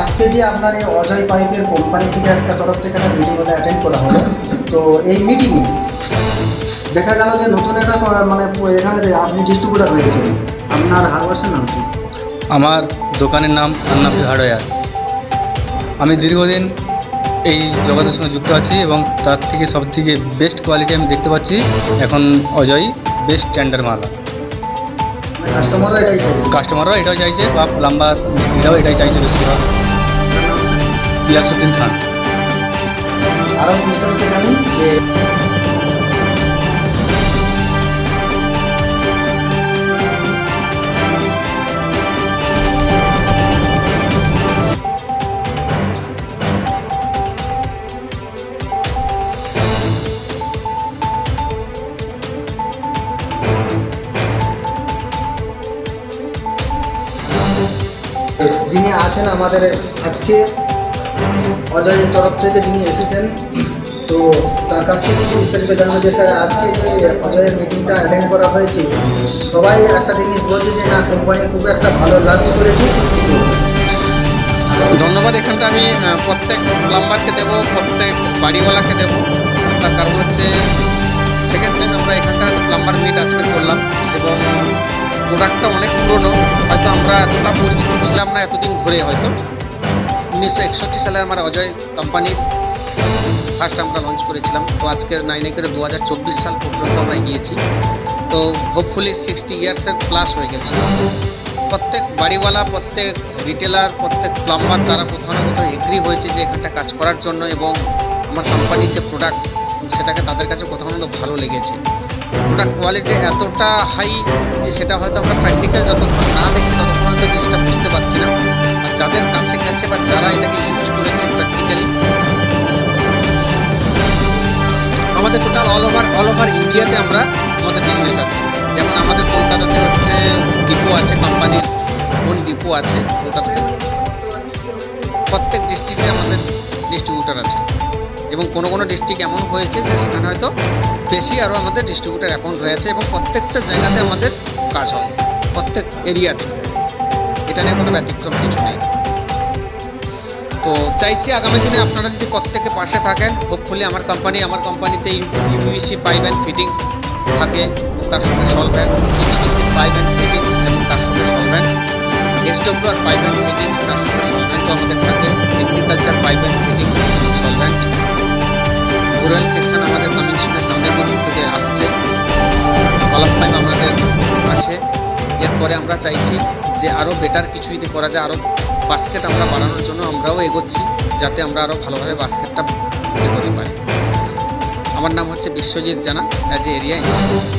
আজকে যে আপনার এই অজয় পাইপের কোম্পানি থেকে একটা তরফ থেকে একটা মিটিং অ্যাটেন্ড করা হলো তো এই মিটিংয়ে দেখা গেল যে নতুন একটা মানে এখানে যে আপনি ডিস্ট্রিবিউটার হয়েছেন আপনার হার্ডওয়ার্সের নাম কি? আমার দোকানের নাম আন্নাফি হার্ডওয়্যার আমি দীর্ঘদিন এই জগতের সঙ্গে যুক্ত আছি এবং তার থেকে সব থেকে বেস্ট কোয়ালিটি আমি দেখতে পাচ্ছি এখন অজয় বেস্ট স্ট্যান্ডার্ড মালা। কাস্টমাররা এটাই চাই কাস্টমাররাও এটাও চাইছে বা প্লাম্বার এটাও এটাই চাইছে বেশিরভাগ। ইয়াসুদ্দিন খান। যে যিনি আছেন আমাদের আজকে অজয়ের তরফ থেকে যিনি এসেছেন, তো তার কাছ থেকে বিস্তারিত জানব যে স্যার, আজকে যে অজয়ের মিটিংটা অ্যাটেন্ড করা হয়েছে, সবাই একটা জিনিস বলছে যে, না, কোম্পানি খুব একটা ভালো লাঞ্চ করেছে। ধন্যবাদ, এখানটা আমি প্রত্যেক প্লাম্বারকে দেব, প্রত্যেক বাড়িওয়ালাকে দেব। তার কারণ হচ্ছে সেকেন্ড টাইম আমরা এখানটা প্লাম্বার মিট আজকে করলাম এবং প্রোডাক্টটা অনেক পুরনো, হয়তো আমরা এতটা পরিচিত ছিলাম না এতদিন ধরে হয়তো। উনিশশো একষট্টি সালে আমার অজয় কোম্পানির ফার্স্ট আমরা লঞ্চ করেছিলাম। তো আজকের নাইনে করে দু হাজার চব্বিশ সাল পর্যন্ত আমরা গিয়েছি তো হোপফুলি সিক্সটি ইয়ার্সের প্লাস হয়ে গেছে। প্রত্যেক বাড়িওয়ালা, প্রত্যেক রিটেলার প্রত্যেক প্লাম্বার তারা কোথাও না কোথাও এগ্রি হয়েছে যে এখানটা কাজ করার জন্য এবং আমার কোম্পানির যে প্রোডাক্ট সেটাকে তাদের কাছে কোথাও না ভালো লেগেছে। প্রোডাক্ট কোয়ালিটি এতটা হাই যে সেটা হয়তো আমরা প্র্যাকটিক্যাল যতক্ষণ না দেখি ততক্ষণ হয়তো জিনিসটা বুঝতে পারছি না। যাদের কাছে গেছে বা যারা এটাকে ইউজ করেছে প্র্যাকটিক্যালি আমাদের total all over all over ইন্ডিয়াতে আমরা আমাদের বিজনেস আছে। যেমন আমাদের কলকাতাতে হচ্ছে ডিপো আছে কোম্পানির কোন ডিপো আছে কলকাতাতে। প্রত্যেক ডিস্ট্রিক্টে আমাদের ডিস্ট্রিবিউটার আছে। এবং কোনো কোনো ডিস্ট্রিক্ট এমন হয়েছে যে সেখানে হয়তো বেশি আরও আমাদের ডিস্ট্রিবিউটার অ্যাকাউন্ট রয়েছে এবং প্রত্যেকটা জায়গাতে আমাদের কাজ হয়। প্রত্যেক এরিয়াতে এটা নিয়ে কোনো ব্যতিক্রম কিছু নেই। তো চাইছি আগামী দিনে আপনারা যদি প্রত্যেকে পাশে থাকেন হোপফুলি আমার কোম্পানি আমার কোম্পানিতে ইউপিভিসি পাইপ অ্যান্ড ফিটিংস থাকে তার সঙ্গে solvent CPVC pipe and fittings এবং তার সঙ্গে solvent SW R pipe and fittings তার সঙ্গে সলভেন্টও আমাদের থাকে। এগ্রিকালচার পাইপ অ্যান্ড ফিটিংস এবং সলভেন্ট রুরাল সেকশন আমাদের কামিং সুনের সামনের বছর থেকে আসছে। কলাপ পাইপ আমাদের আছে। এরপরে আমরা চাইছি যে আরও বেটার কিছু যদি করা যায় আরও বাস্কেট আমরা বানানোর জন্য আমরাও এগোচ্ছি, যাতে আমরা আরও ভালোভাবে বাস্কেটটা এগোতে পারি। আমার নাম হচ্ছে বিশ্বজিৎ জানা অ্যাজ এ এরিয়া ইনচার্জ